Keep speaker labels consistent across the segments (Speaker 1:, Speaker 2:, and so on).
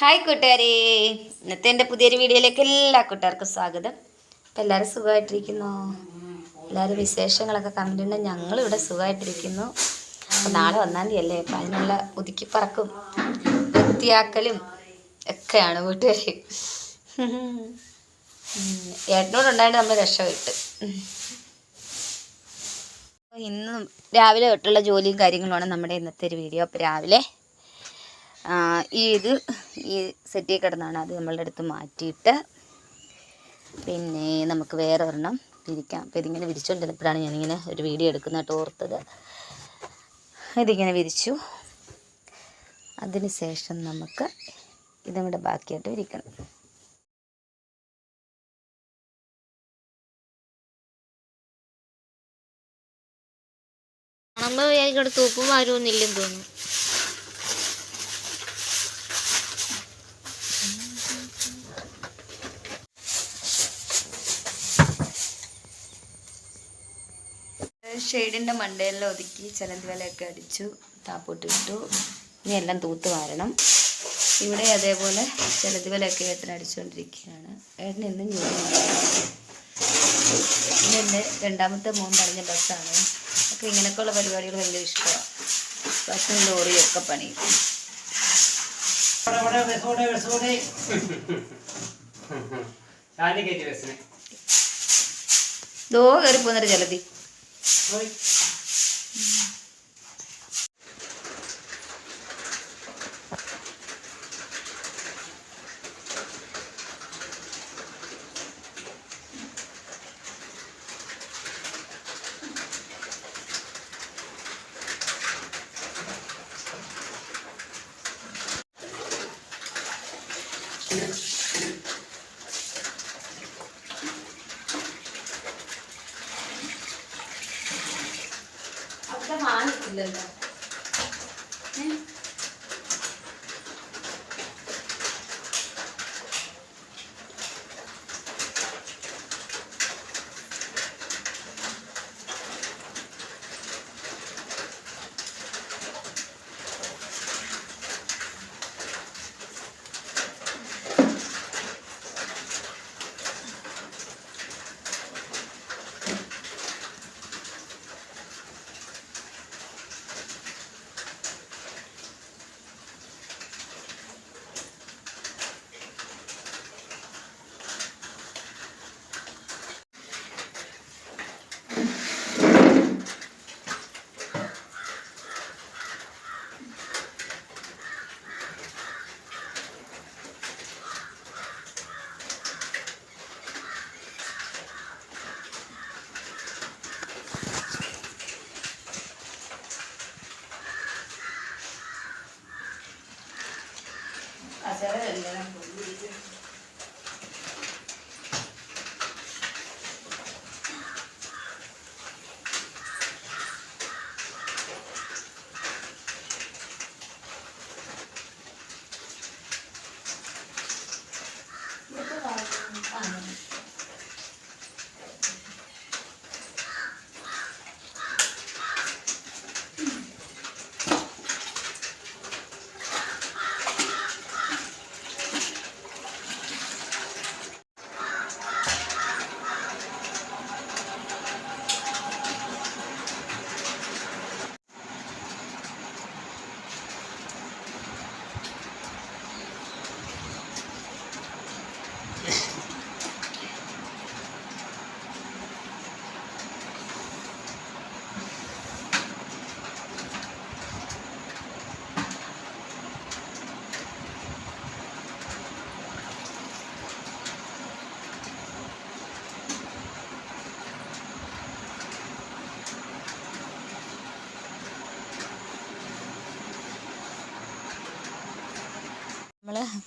Speaker 1: Hi കൂട്ടുകാരെ. ഇന്നത്തെ എന്റെ പുതിയൊരു വീഡിയോയിലേക്ക് എല്ലാ കൂട്ടുകാർക്കും സ്വാഗതം. അപ്പം എല്ലാവരും സുഖമായിട്ടിരിക്കുന്നു? എല്ലാവരും വിശേഷങ്ങളൊക്കെ കണ്ടിട്ടുണ്ട്. ഞങ്ങളിവിടെ സുഖമായിട്ടിരിക്കുന്നു. അപ്പം നാളെ ഒന്നാം തീയതി അല്ലേ അപ്പം അതിനുള്ള ഒതുക്കിപ്പറക്കും വൃത്തിയാക്കലും ഒക്കെയാണ് കൂട്ടുകാർ ഏട്ടനോടുണ്ടായിട്ട് നമ്മൾ രക്ഷപ്പെട്ട്. ഇന്നും രാവിലെ തൊട്ടുള്ള ജോലിയും കാര്യങ്ങളുമാണ് നമ്മുടെ ഇന്നത്തെ ഒരു വീഡിയോ. അപ്പോൾ രാവിലെ ഈ ഇത് ഈ സെറ്റിൽ കിടന്നാണ് അത് നമ്മളുടെ അടുത്ത് മാറ്റിയിട്ട് പിന്നെ നമുക്ക് വേറെ ഒരെണ്ണം വിരിക്കാം. അപ്പോൾ ഇതിങ്ങനെ വിരിച്ചുകൊണ്ടിരുന്നപ്പോഴാണ് ഞാനിങ്ങനെ ഒരു വീഡിയോ എടുക്കുന്നതായിട്ട് ഓർത്തത്. ഇതിങ്ങനെ വിരിച്ചു. അതിന് ശേഷം നമുക്ക് ഇതും കൂടെ ബാക്കിയായിട്ട് വിരിക്കണം.
Speaker 2: കാണുമ്പോ ഇവിടെ തൂപ്പും ഒന്നില്ലെന്ന് തോന്നുന്നു.
Speaker 1: ഷെയ്ഡിന്റെ മണ്ടയെല്ലാം ഒതുക്കി ചിലന്തി വലയൊക്കെ അടിച്ചു താപ്പോട്ട് ഇട്ടു. ഇനി എല്ലാം തൂത്ത് വാരണം. ഇവിടെ അതേപോലെ ചിലന്തി വലയൊക്കെ ഏട്ടൻ അടിച്ചുകൊണ്ടിരിക്കുകയാണ് ഏട്ടൻ എന്നും ജോലി ഇന്ന് എന്റെ രണ്ടാമത്തെ മോൻ പറഞ്ഞ ബസ്സാണ്. ഒക്കെ ഇങ്ങനെയൊക്കെയുള്ള പരിപാടികൾ ഭയങ്കര ഇഷ്ടമാണ്. ബസ്സും ലോറിയും ഒക്കെ
Speaker 3: പണി
Speaker 1: ദോ കയറി പോകുന്നൊരു ജലതി അവിടെ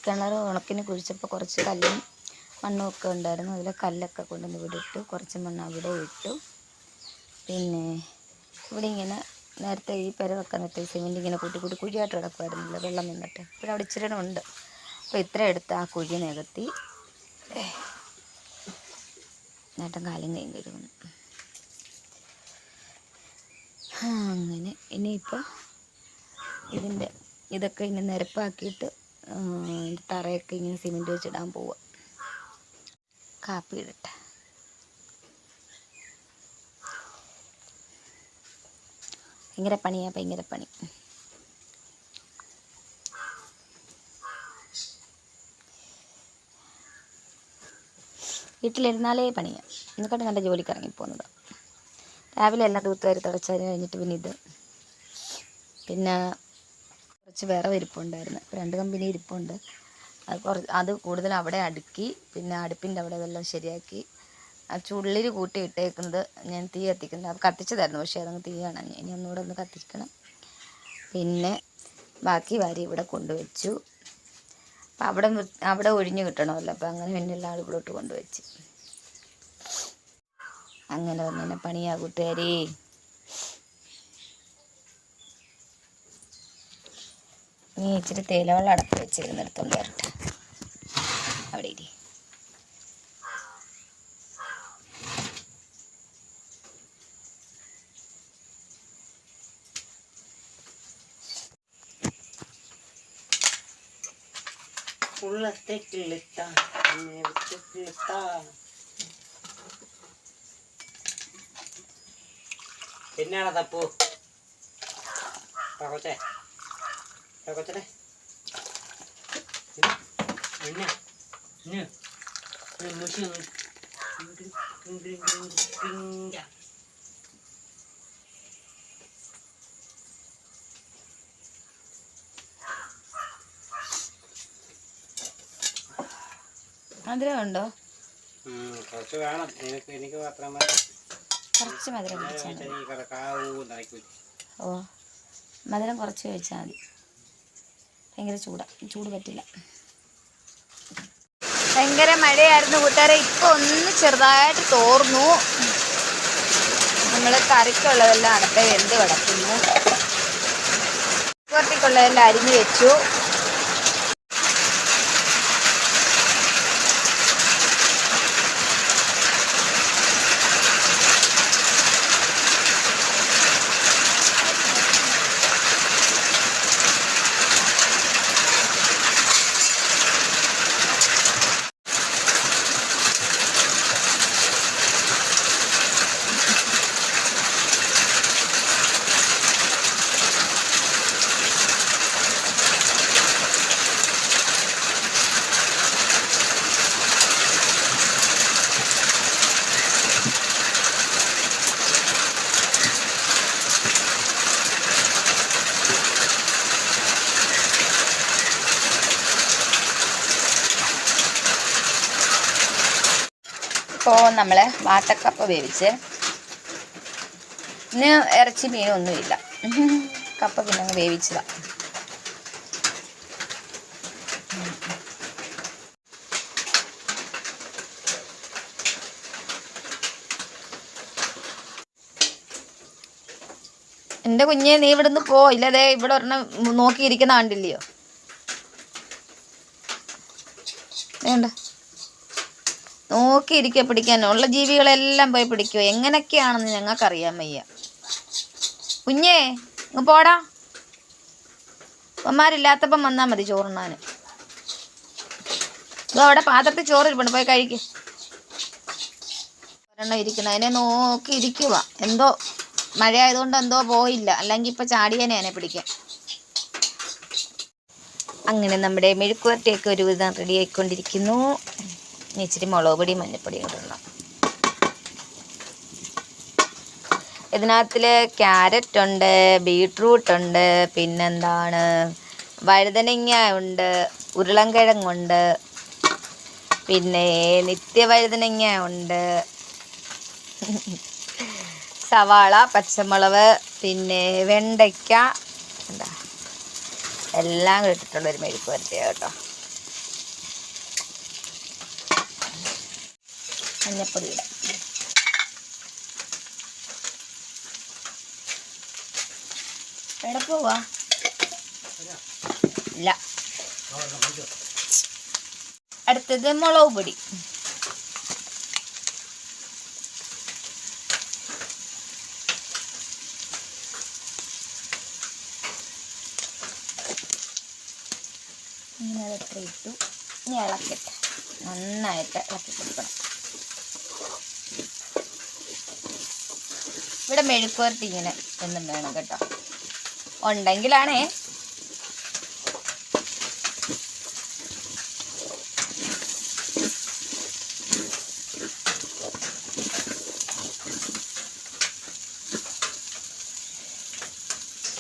Speaker 1: കിണർ ഉണക്കിന് കുഴിച്ചപ്പോൾ കുറച്ച് കല്ലും മണ്ണും ഒക്കെ ഉണ്ടായിരുന്നു. അതിൽ കല്ലൊക്കെ കൊണ്ടുവന്ന് ഇവിടെ ഇട്ടു. കുറച്ച് മണ്ണ് അവിടെ ഇട്ടു. പിന്നെ ഇവിടെ ഇങ്ങനെ നേരത്തെ ഈ പെര വെക്കാൻ നേരത്തെ സിമെന്റ് ഇങ്ങനെ കൂട്ടി കൂട്ടി കുഴിയായിട്ട് കിടക്കുമായിരുന്നല്ലോ വെള്ളം നിന്നിട്ട്. ഇപ്പോഴും അവിടെ ഇച്ചിരി ഉണ്ട്. അപ്പോൾ ഇത്ര എടുത്ത് ആ കുഴി നികത്തി. നേട്ടം കാലും കൈയും കഴുകുന്നു അങ്ങനെ. ഇനിയിപ്പോൾ ഇതിന്റെ ഇതൊക്കെ ഇനി നിരപ്പാക്കിയിട്ട് തറയൊക്കെ ഇങ്ങനെ സിമെന്റ് വെച്ചിടാൻ പോവുക കാപ്പി ഇടട്ടെ ഭയങ്കര പണിയാ ഭയങ്കര പണി. വീട്ടിലിരുന്നാലേ പണിയാ. എന്നിട്ട് നല്ല ജോലിക്ക് ഇറങ്ങിപ്പോകുന്നത് രാവിലെ എല്ലാം തൂത്തുവാരി തുടച്ചതിന് കഴിഞ്ഞിട്ട് പിന്നെ ഇത്. പിന്നെ കുറച്ച് വിറവ് ഇരിപ്പുണ്ടായിരുന്നു രണ്ട് കമ്പനി ഇരിപ്പുണ്ട്. അത് കുറച്ച് അത് കൂടുതൽ അവിടെ അടുക്കി പിന്നെ അടുപ്പിന്റെ അവിടെ ഇതെല്ലാം ശരിയാക്കി. ആ ചുള്ളിൽ കൂട്ടി ഇട്ടേക്കുന്നത് ഞാൻ തീ കത്തിക്കുന്നത്. അത് കത്തിച്ചതായിരുന്നു പക്ഷേ അതങ്ങ് തീ കാണാൻ ഇനി ഒന്നുകൂടെ ഒന്ന് കത്തിക്കണം. പിന്നെ ബാക്കി വാരി ഇവിടെ കൊണ്ടുവച്ചു. അപ്പം അവിടെ അവിടെ ഒഴിഞ്ഞു കിട്ടണമല്ലോ. അപ്പം അങ്ങനെ പിന്നെ എല്ലാം ഇവിടോട്ട് കൊണ്ടുവച്ച്. അങ്ങനെ വന്നെ പണിയാ നീ ഇച്ചിരി തേയിലവെള്ളം അടപ്പ് വെച്ചിരുന്ന് എടുത്തോണ്ട് വരട്ടെ. അവിടെ ഇരി.
Speaker 3: ഉള്ളത്തെ കിളിത്ത തപ്പു കൊച്ചേ കൊച്ചനെ ഇന്ന് മുഷി കുറച്ച് വേണം. എനിക്ക് എനിക്ക് മാത്രം
Speaker 1: കുറച്ച് മധുരം ഓ മധുരം കുറച്ച് കഴിച്ചാൽ മതി. ഭയങ്കര ചൂടാണ് ചൂട് പറ്റില്ല. ഭയങ്കര മഴയായിരുന്നു കൂട്ടുകാരെ. ഇപ്പൊ ഒന്ന് ചെറുതായിട്ട് തോർന്നു. നമ്മൾ കറിക്കുള്ളതെല്ലാം അടുത്ത വെന്ത് കിടക്കുന്നു. കുറത്തേക്കുള്ളതെല്ലാം അരിഞ്ഞു വെച്ചു. ഇപ്പോൾ നമ്മൾ വാട്ടക്കപ്പ വേവിച്ച്. ഇന്ന് ഇറച്ചി മീനൊന്നുമില്ല കപ്പ പിന്നെ അങ്ങ് വേവിച്ചതാണ് എന്റെ കുഞ്ഞെ നീ ഇവിടുന്ന് പോ. ഇല്ലതേ ഇവിടെ ഒരെണ്ണം നോക്കിയിരിക്കുന്ന കണ്ടില്ലയോ? വേണ്ട. നോക്കിയിരിക്കുക പിടിക്കാൻ. ഉള്ള ജീവികളെല്ലാം പോയി പിടിക്കുക എങ്ങനെയൊക്കെയാണെന്ന് ഞങ്ങൾക്കറിയാൻ വയ്യ. കുഞ്ഞേ ഇങ്ങ് പോടാ. അമ്മമാരില്ലാത്തപ്പം വന്നാൽ മതി ചോറുണ്ണാൻ ഇതോ അവിടെ പാത്രത്തിൽ ചോറ് ഇരിപ്പുണ്ട് പോയി കഴിക്ക്. ഒരെണ്ണം ഇരിക്കണം അതിനെ നോക്കി ഇരിക്കുക എന്തോ മഴ ആയതുകൊണ്ട് എന്തോ പോയില്ല. അല്ലെങ്കിൽ ഇപ്പം ചാടിയനെ അതിനെ പിടിക്കാൻ. അങ്ങനെ നമ്മുടെ മെഴുക്കുവരട്ടിയൊക്കെ ഒരുവിധം റെഡി ആയിക്കൊണ്ടിരിക്കുന്നു. ഇനി ഇച്ചിരി മുളക് പൊടി മഞ്ഞപ്പൊടി ഇടണം. ഇതിനകത്തിൽ ക്യാരറ്റ് ഉണ്ട് ബീട്രൂട്ട് ഉണ്ട് പിന്നെന്താണ് വഴുതനങ്ങ ഉണ്ട് ഉരുളൻകിഴങ്ങുണ്ട് പിന്നെ നിത്യവഴുതനങ്ങ ഉണ്ട് സവാള പച്ചമുളക് പിന്നെ വെണ്ടയ്ക്ക എന്താ എല്ലാം ഇട്ടിട്ടുള്ള ഒരു മെഴുക്ക് വരട്ടിയാണ് കേട്ടോ. മഞ്ഞപ്പൊടി ഇടാം എവിടെ പോവാ? ഇല്ല. അടുത്തത് മുളക് പൊടി. ഇങ്ങനെ അതത്ര ഇട്ടു? ഇനി ഇളക്കിട്ട് നന്നായിട്ട് ഇളക്കി കൊടുക്കണം ഇവിടെ മെഴുക്കുവരട്ടി ഇങ്ങനെ എന്നും വേണം കേട്ടോ. ഉണ്ടെങ്കിലാണേ.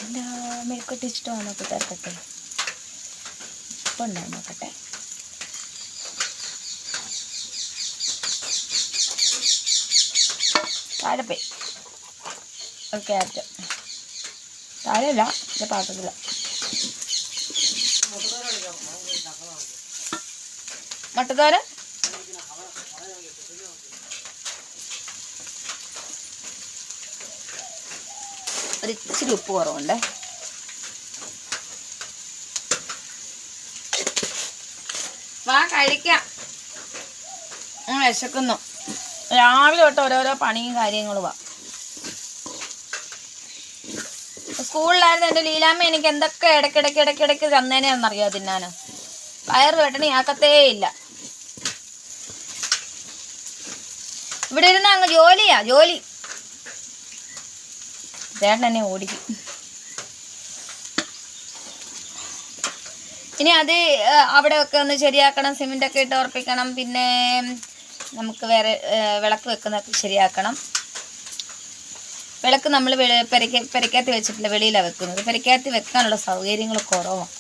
Speaker 1: എന്താ മെഴുക്കുവരട്ടി ഇഷ്ടമാണോ കൂട്ടുകാർക്കൊക്കെ? ഇപ്പം ഉണ്ടാവും നോക്കട്ടെ. താഴെ ഓക്കെ ആറ്റ് താഴെയല്ല എന്റെ പാത്രത്തില. മുട്ടത്തോരൻ? ഒരു ഇച്ചിരി ഉപ്പ് കുറവുണ്ടേ. വാ കഴിക്കാം. വിശക്കുന്നു. രാവിലെ തൊട്ട് ഓരോരോ പണിയും കാര്യങ്ങളുമാ സ്കൂളിലായിരുന്നു എന്റെ ലീലാമ്മ എനിക്ക് എന്തൊക്കെ ഇടയ്ക്കിടയ്ക്ക് ഇടയ്ക്കിടയ്ക്ക് തന്നേനെന്നറിയോ തിന്നാൻ വയറ് വെട്ടണി ആക്കത്തേ ഇല്ല. ഇവിടെ ഇരുന്ന് അങ്ങ് ജോലിയാ ജോലി. ചേട്ടൻ എന്നെ ഓടിക്കും. ഇനി അത് അവിടെ അവിടെയൊക്കെ ഒന്ന് ശരിയാക്കണം സിമെന്റൊക്കെ ഇട്ട് ഉറപ്പിക്കണം പിന്നെ നമുക്ക് വേറെ വിളക്ക് വെക്കുന്നതൊക്കെ ശരിയാക്കണം. വിളക്ക് നമ്മൾ പെരക്ക പെരക്കകത്ത് വെച്ചിട്ടില്ല വെളിയിലാണ് വെക്കുന്നത്. പെരക്കകത്ത് വെക്കാനുള്ള സൗകര്യങ്ങൾ കുറവാണ്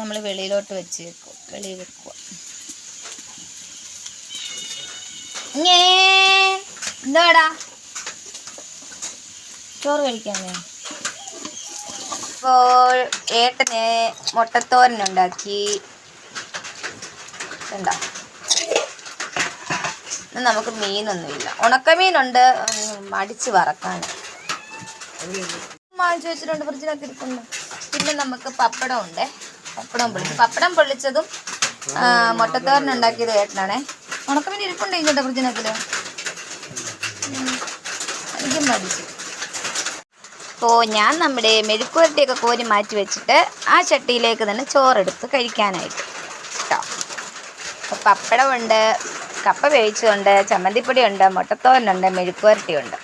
Speaker 1: നമ്മൾ വെളിയിലോട്ട് വെച്ച് വെക്കും വെളിയിൽ വെക്കുക. എന്താടാ? ചോറ് കഴിക്കാമേ ഇപ്പോൾ ഏട്ടന് മുട്ടത്തോരൻ ഉണ്ടാക്കി. നമുക്ക് മീനൊന്നുമില്ല. ഉണക്കമീനുണ്ട്. അടിച്ച് വറക്കാൻ. വാങ്ങിച്ചു വെച്ചിട്ടുണ്ട് ഫ്രിഡ്ജിനകത്ത് ഇരിക്കുന്നു പിന്നെ നമുക്ക് പപ്പടം ഉണ്ട്. പപ്പടം പൊള്ളിച്ചു പപ്പടം പൊള്ളിച്ചതും മുട്ടത്തോറിനുണ്ടാക്കിയത് ഏട്ടനാണേ. ഉണക്കമീൻ ഇരിപ്പുണ്ട് ഇങ്ങോട്ടെ ഫ്രിഡ്ജിനകത്തിൽ. ഉം. എനിക്കും മടിച്ചു. അപ്പോൾ ഞാൻ നമ്മുടെ മെഴുക്കുവരട്ടിയൊക്കെ കോരി മാറ്റി വെച്ചിട്ട് ആ ചട്ടിയിലേക്ക് തന്നെ ചോറെടുത്ത് കഴിക്കാനായിട്ട്. കേട്ടോ പപ്പടമുണ്ട്. കപ്പ വേവിച്ചതുണ്ട് ചമ്മന്തിപ്പൊടിയുണ്ട് മുട്ടത്തോരനുണ്ട് മെഴുക്കുവരട്ടിയുണ്ട്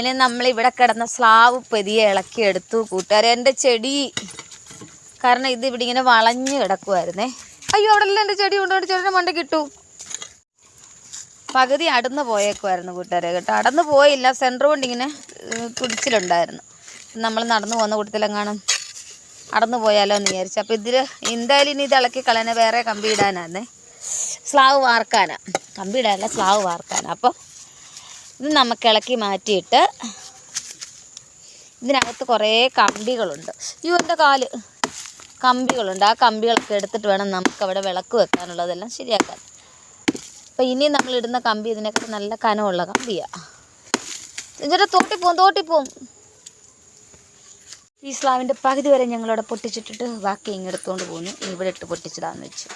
Speaker 1: ഇങ്ങനെ നമ്മൾ ഇവിടെ കിടന്ന സ്ലാവ് പെതിയെ ഇളക്കിയെടുത്തു കൂട്ടുകാരെ എന്റെ ചെടി. കാരണം ഇത് ഇവിടെ ഇങ്ങനെ വളഞ്ഞു കിടക്കുമായിരുന്നേ അയ്യോ അവിടെ എന്റെ ചെടി കൊണ്ടുപോയി ചെടിയുടെ മണ്ട കിട്ടു പകുതി അടന്നു പോയേക്കുമായിരുന്നു കൂട്ടുകാരെ കേട്ടോ. അടന്നു പോയില്ല. സെന്റർ കൊണ്ട് ഇങ്ങനെ തുടിച്ചിലുണ്ടായിരുന്നു നമ്മൾ നടന്നു പോകുന്ന കൂട്ടത്തിലെങ്ങാനും അടന്നു പോയാലോ എന്ന് വിചാരിച്ചു. അപ്പോൾ ഇതിൽ എന്തായാലും ഇനി ഇത് ഇളക്കി കളയാനെ വേറെ കമ്പി ഇടാനാന്നേ. സ്ലാവ് വാർക്കാനാണ് കമ്പി ഇടാനല്ല സ്ലാവ് വാർക്കാനാണ് അപ്പോൾ ഇത് നമുക്ക് ഇളക്കി മാറ്റിയിട്ട് ഇതിനകത്ത് കുറേ കമ്പികളുണ്ട്. അയ്യോ എന്റെ കാൽ. കമ്പികളുണ്ട്. ആ കമ്പികളൊക്കെ എടുത്തിട്ട് വേണം നമുക്ക് അവിടെ വിളക്ക് വെക്കാനുള്ളതെല്ലാം ശരിയാക്കാൻ. അപ്പോൾ നമ്മൾ ഇടുന്ന കമ്പി ഇതിനൊക്കെ നല്ല കനമുള്ള കമ്പിയാണ് ഇതിന്റെ തോട്ടി പോവും ഈ സ്ലാവിന്റെ പകുതി വരെ ഞങ്ങളവിടെ പൊട്ടിച്ചിട്ടിട്ട് ബാക്കി ഇങ്ങെടുത്തുകൊണ്ട് പോന്നു. ഇവിടെ ഇട്ട് പൊട്ടിച്ചിടാമെന്ന് വെച്ചു.